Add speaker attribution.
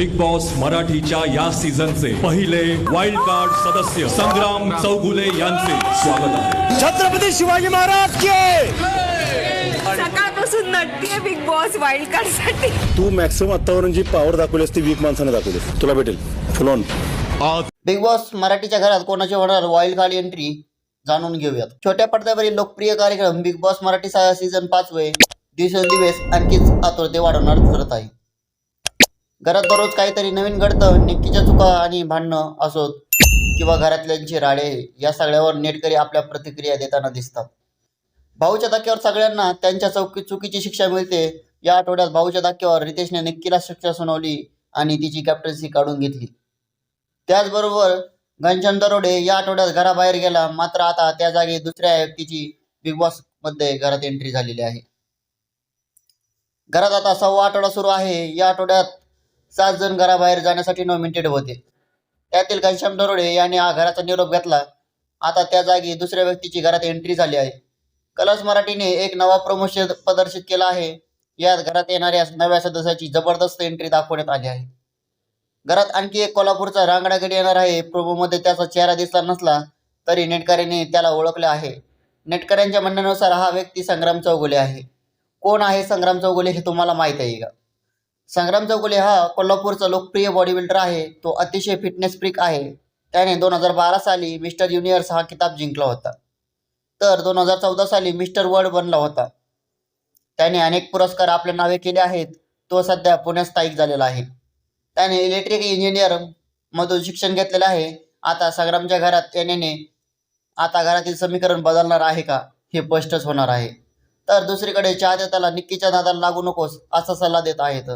Speaker 1: Big boss मराठीच्या या सीझनचे पहिले वाईल्ड कार्ड सदस्य संग्राम चौगुले यांचे. स्वागत आहे.
Speaker 2: छत्रपती शिवाजी महाराज के!
Speaker 3: सकाळपासून नटतीये बिग बॉस वाईल्ड कार्डसाठी.
Speaker 2: तू मॅक्सिमम आतावरून जी पॉवर दाखवलीस ती वीक माणसाने दाखवलीस तुला भेटेल. फुल ऑन
Speaker 4: बिग बॉस मराठीच्या घरात कोणाची होणार? वाईल्ड कार्ड एंट्री जाणून घेऊयात. छोट्या पडद्यावरील लोकप्रिय कार्यक्रम बिग बॉस मराठी सीझन पाच वे दिवसेंदिवस आणखीच आतुरते वाढवणार ठरत आहे. घरात दररोज काहीतरी नवीन घडतं निक्कीच्या चुका आणि भांडणं असोत किंवा घरातल्यांची राडे या सगळ्यावर नेटकरी आपल्या प्रतिक्रिया देताना दिसतात. भाऊच्या धक्क्यावर सगळ्यांना त्यांच्या चौकी चुकीची शिक्षा मिळते. या आठवड्यात भाऊच्या धक्क्यावर रितेशने निक्कीला शिक्षा सुनावली आणि तिची कॅप्टन्सी काढून घेतली. त्याचबरोबर घनश्याम दरोडे या आठवड्यात घराबाहेर गेला. मात्र आता त्या जागी दुसऱ्या व्यक्तीची बिग बॉसमध्ये घरात एंट्री झालेली आहे. घरात आता सव्वा आठवडा सुरू आहे. या आठवड्यात सात जण घराबाहेर जाण्यासाठी नॉमिनेटेड होते. त्यातील घनश्याम दरोडे यांनी हा घराचा निरोप घेतला. आता त्या जागी दुसऱ्या व्यक्तीची घरात एंट्री झाली आहे. कलर्स मराठीने एक नवा प्रमोशन प्रदर्शित केला आहे. यात घरात येणाऱ्या नव्या सदस्याची जबरदस्त एंट्री दाखवण्यात आली आहे. घरात आणखी एक कोल्हापूरचा रांगडागडी येणार आहे. प्रोमोमध्ये त्याचा चेहरा दिसला नसला तरी नेटकऱ्यांनी त्याला ओळखले आहे. नेटकऱ्यांच्या म्हणण्यानुसार हा व्यक्ती संग्राम चौगुले आहे. कोण आहे संग्राम चौगुले हे तुम्हाला माहीत आहे का? संग्राम चौगुले हा कोल्हापूरचा लोकप्रिय बॉडी बिल्डर आहे. तो अतिशय फिटनेस फ्रिक आहे. त्याने दोन हजार बारा साली मिस्टर युनियर्स हा किताब जिंकला होता. तर दोन हजार चौदा साली मिस्टर वर्ल्ड बनला होता. त्याने अनेक पुरस्कार आपल्या नावे केले आहेत. तो सध्या पुण्यात स्थायिक झालेला आहे. त्याने इलेक्ट्रिक इंजिनियर मधून शिक्षण घेतलेलं आहे. आता संग्रामच्या घरात येण्याने आता घरातील समीकरण बदलणार आहे का? हे स्पष्टच होणार आहे. तर दुसरीकडे चाहते त्याला निक्कीच्या नादाला लागू नकोस असा सल्ला देत आहेत.